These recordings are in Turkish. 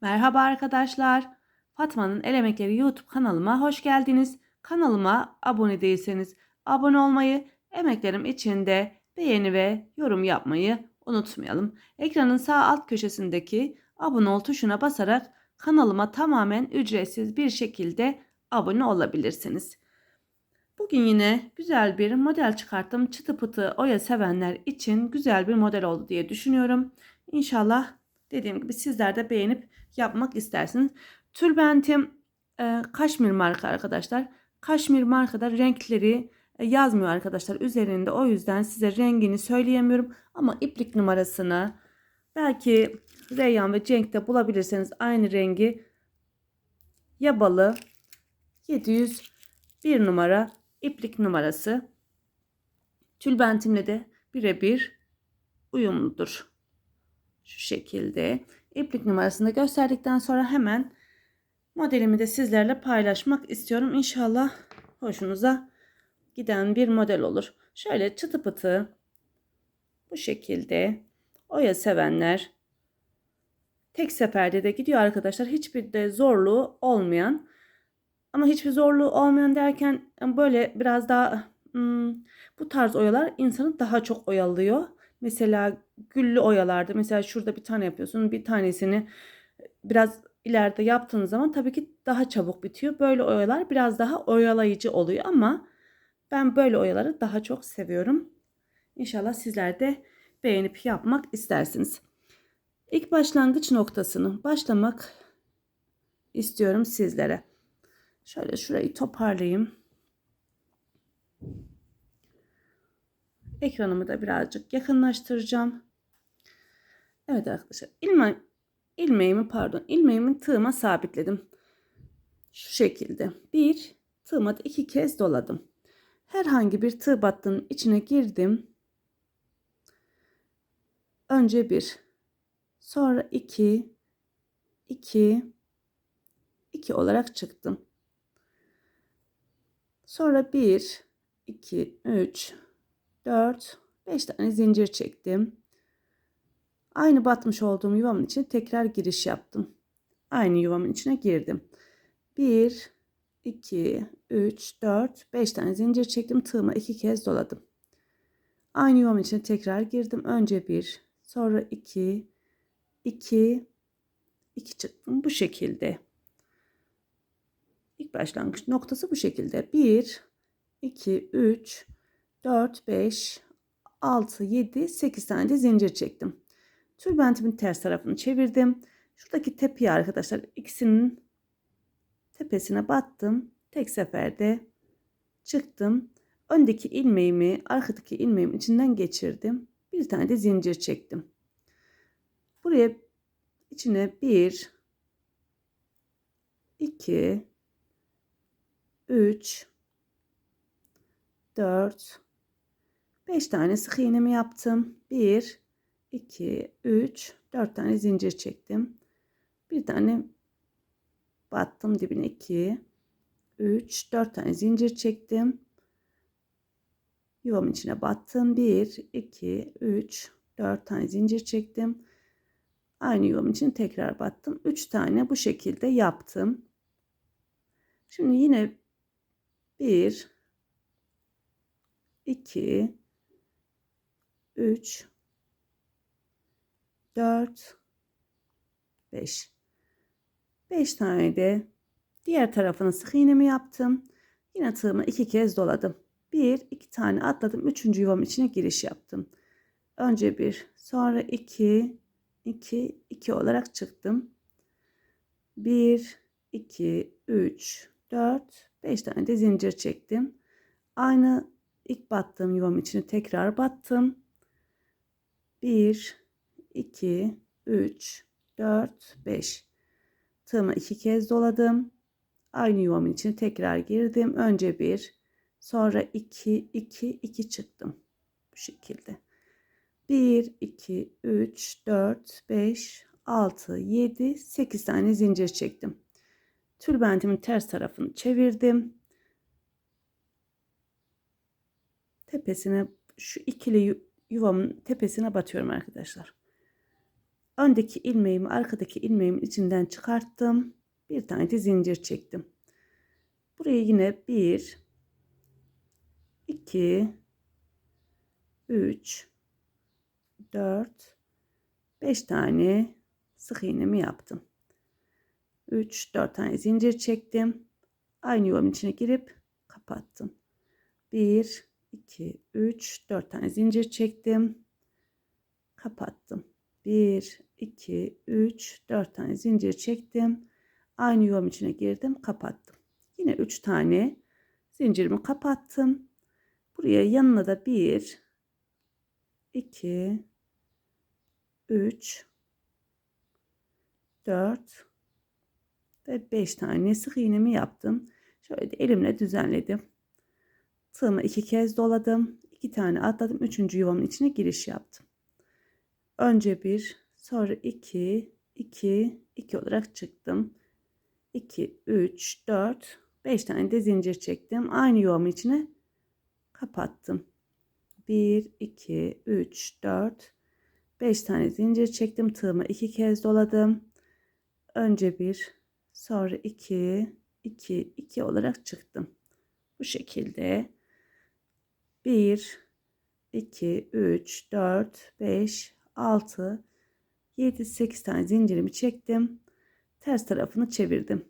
Merhaba arkadaşlar. Fatma'nın El Emekleri YouTube kanalıma hoş geldiniz. Kanalıma abone değilseniz abone olmayı, emeklerim için de beğeni ve yorum yapmayı unutmayalım. Ekranın sağ alt köşesindeki abone ol tuşuna basarak kanalıma tamamen ücretsiz bir şekilde abone olabilirsiniz. Bugün yine güzel bir model çıkarttım. Çıtı pıtı oya sevenler için güzel bir model oldu diye düşünüyorum. İnşallah dediğim gibi sizler de beğenip yapmak istersiniz. Tülbentim e, kaşmir marka arkadaşlar. Kaşmir markada renkleri e, yazmıyor arkadaşlar üzerinde. O yüzden size rengini söyleyemiyorum. Ama iplik numarasını belki Reyyan ve Cenk'te bulabilirseniz aynı rengi yabalı 701 numara iplik numarası. Tülbentimle de birebir uyumludur. Şu şekilde iplik numarasını gösterdikten sonra hemen modelimi de sizlerle paylaşmak istiyorum. İnşallah hoşunuza giden bir model olur. Şöyle çıtı pıtı bu şekilde oya sevenler tek seferde de gidiyor arkadaşlar. Hiçbir de zorluğu olmayan ama hiçbir zorluğu olmayan derken böyle biraz daha hmm, bu tarz oyalar insanı daha çok oyalıyor. Mesela güllü oyalarda mesela şurada bir tane yapıyorsun bir tanesini biraz ileride yaptığınız zaman tabii ki daha çabuk bitiyor. Böyle oyalar biraz daha oyalayıcı oluyor ama ben böyle oyaları daha çok seviyorum. İnşallah sizler de beğenip yapmak istersiniz. İlk başlangıç noktasını başlamak istiyorum sizlere. Şöyle şurayı toparlayayım. Ekranımı da birazcık yakınlaştıracağım. Evet arkadaşlar ilme, ilmeğimi pardon ilmeğimi tığıma sabitledim. Şu şekilde bir tığıma da iki kez doladım. Herhangi bir tığ battının içine girdim. Önce bir sonra iki iki iki olarak çıktım. Sonra bir iki üç 4, 5 tane zincir çektim. Aynı batmış olduğum yuvamın içine tekrar giriş yaptım. Aynı yuvamın içine girdim. 1, 2, 3, 4, 5 tane zincir çektim. Tığıma 2 kez doladım. Aynı yuvamın içine tekrar girdim. Önce 1, sonra 2, 2, 2 çıktım. Bu şekilde. İlk başlangıç noktası bu şekilde. 1, 2, 3, 4, 5, 6, 7, 8 tane de zincir çektim. Tülbentimin ters tarafını çevirdim. Şuradaki tepeye arkadaşlar ikisinin tepesine battım. Tek seferde çıktım. Öndeki ilmeğimi arkadaki ilmeğimin içinden geçirdim. Bir tane de zincir çektim. Buraya içine 1 2 3 4 5 tane sık iğnemi yaptım. 1, 2, 3, 4 tane zincir çektim. Bir tane battım dibine 2, 3, 4 tane zincir çektim. Yuvamın içine battım. 1, 2, 3, 4 tane zincir çektim. Aynı yuvamın için tekrar battım. 3 tane bu şekilde yaptım. Şimdi yine 1, 2, 3 4 5 5 tane de diğer tarafını sık iğnemi yaptım. Yine tığımı iki kez doladım. Bir, iki tane atladım. Üçüncü yuvam içine giriş yaptım. Önce bir, sonra iki, iki, iki olarak çıktım. Bir, iki, üç, dört, beş tane de zincir çektim. Aynı ilk battığım yuvam içine tekrar battım. 1, 2, 3, 4, 5. Tığımı iki kez doladım. Aynı yuvamın içine tekrar girdim. Önce bir, sonra 2, 2, 2 çıktım. Bu şekilde. 1, 2, 3, 4, 5, 6, 7, 8 tane zincir çektim. Tülbentimin ters tarafını çevirdim. Tepesine şu ikili yuvamın tepesine batıyorum arkadaşlar. öndeki ilmeğimi arkadaki ilmeğimin içinden çıkarttım. Bir tane de zincir çektim. Buraya yine 1 2 3 4 5 tane sık iğnemi yaptım. 3 4 tane zincir çektim. Aynı yuvanın içine girip kapattım. 1 2 3 4 tane zincir çektim. Kapattım. 1 2 3 4 tane zincir çektim. Aynı yuvam içine girdim, kapattım. Yine 3 tane zincirimi kapattım. Buraya yanına da 1 2 3 4 ve 5 tane sık iğnemi yaptım. Şöyle elimle düzenledim. Tığımı iki kez doladım. 2 tane atladım. Üçüncü yuvamın içine giriş yaptım. Önce bir, sonra 2, 2, 2 olarak çıktım. 2, 3, 4, 5 tane de zincir çektim. Aynı yuvamın içine kapattım. 1, 2, 3, 4, 5 tane zincir çektim. Tığımı iki kez doladım. Önce bir, sonra 2, 2, 2 olarak çıktım. Bu şekilde 1, 2, 3, 4, 5, 6, 7, 8 tane zincirimi çektim. Ters tarafını çevirdim.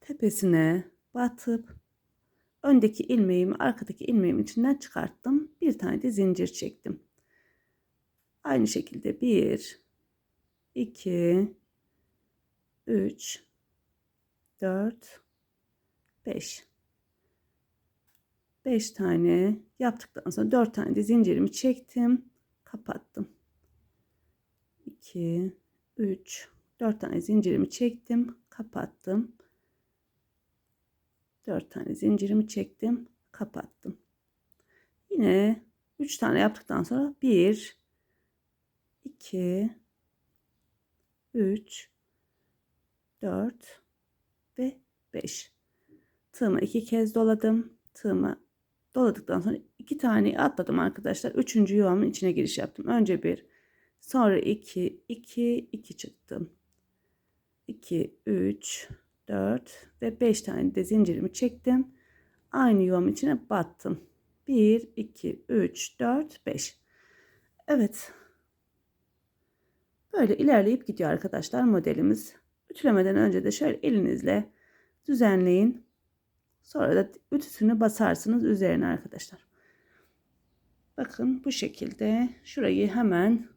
Tepesine batıp öndeki ilmeğimi arkadaki ilmeğimin içinden çıkarttım. Bir tane de zincir çektim. Aynı şekilde 1, 2, 3, 4, 5. 5 tane yaptıktan sonra 4 tane de zincirimi çektim. Kapattım. 2, 3, 4 tane zincirimi çektim. Kapattım. 4 tane zincirimi çektim. Kapattım. Yine 3 tane yaptıktan sonra 1, 2, 3, 4 ve 5. Tığımı iki kez doladım. Tığımı doladıktan sonra iki tane atladım arkadaşlar. Üçüncü yuvamın içine giriş yaptım. Önce bir, sonra iki, iki, iki çıktım. 2, 3, 4 ve 5 tane de zincirimi çektim. Aynı yuvam içine battım. 1, 2, 3, 4, 5. Evet. Böyle ilerleyip gidiyor arkadaşlar modelimiz. Ütülemeden önce de şöyle elinizle düzenleyin. Sonra da ütüsünü basarsınız üzerine arkadaşlar. Bakın bu şekilde şurayı hemen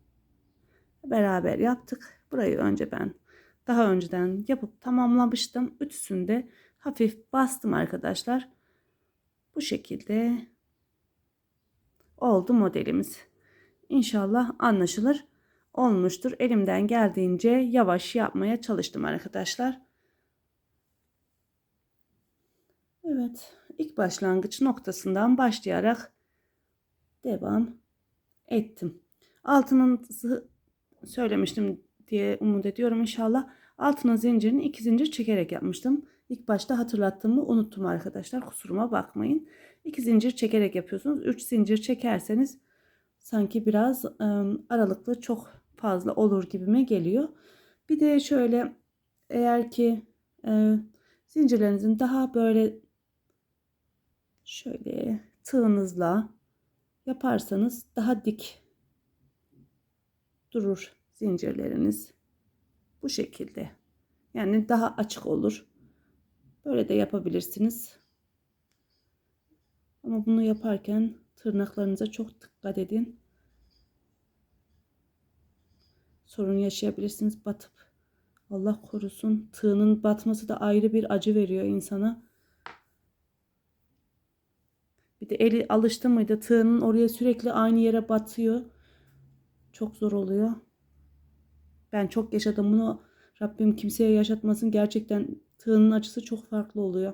beraber yaptık. Burayı önce ben daha önceden yapıp tamamlamıştım. Ütüsünde hafif bastım arkadaşlar. Bu şekilde oldu modelimiz. İnşallah anlaşılır olmuştur. Elimden geldiğince yavaş yapmaya çalıştım arkadaşlar. Evet, ilk başlangıç noktasından başlayarak devam ettim. Altının söylemiştim diye umut ediyorum inşallah. Altına zincirini iki zincir çekerek yapmıştım. İlk başta hatırlattığımı unuttum arkadaşlar. Kusuruma bakmayın. İki zincir çekerek yapıyorsunuz. Üç zincir çekerseniz sanki biraz ıı, aralıklı çok fazla olur gibime geliyor. Bir de şöyle eğer ki e, zincirlerinizin daha böyle şöyle tığınızla yaparsanız daha dik durur zincirleriniz. Bu şekilde. Yani daha açık olur. Böyle de yapabilirsiniz. Ama bunu yaparken tırnaklarınıza çok dikkat edin. Sorun yaşayabilirsiniz batıp. Allah korusun. Tığının batması da ayrı bir acı veriyor insana. De eli alıştı mıydı tığının oraya sürekli aynı yere batıyor. Çok zor oluyor. Ben çok yaşadım bunu. Rabbim kimseye yaşatmasın. Gerçekten tığının acısı çok farklı oluyor.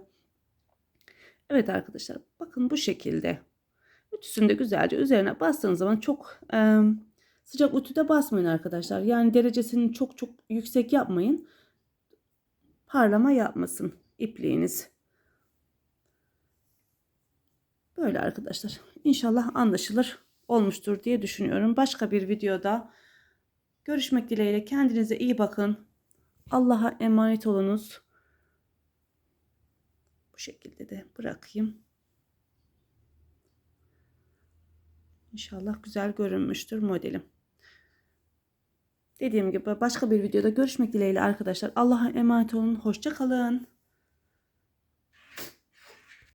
Evet arkadaşlar bakın bu şekilde. Ütüsünde güzelce üzerine bastığınız zaman çok e, sıcak ütüde basmayın arkadaşlar. Yani derecesini çok çok yüksek yapmayın. Parlama yapmasın ipliğiniz. Böyle arkadaşlar. İnşallah anlaşılır olmuştur diye düşünüyorum. Başka bir videoda görüşmek dileğiyle kendinize iyi bakın. Allah'a emanet olunuz. Bu şekilde de bırakayım. İnşallah güzel görünmüştür modelim. Dediğim gibi başka bir videoda görüşmek dileğiyle arkadaşlar. Allah'a emanet olun. Hoşça kalın.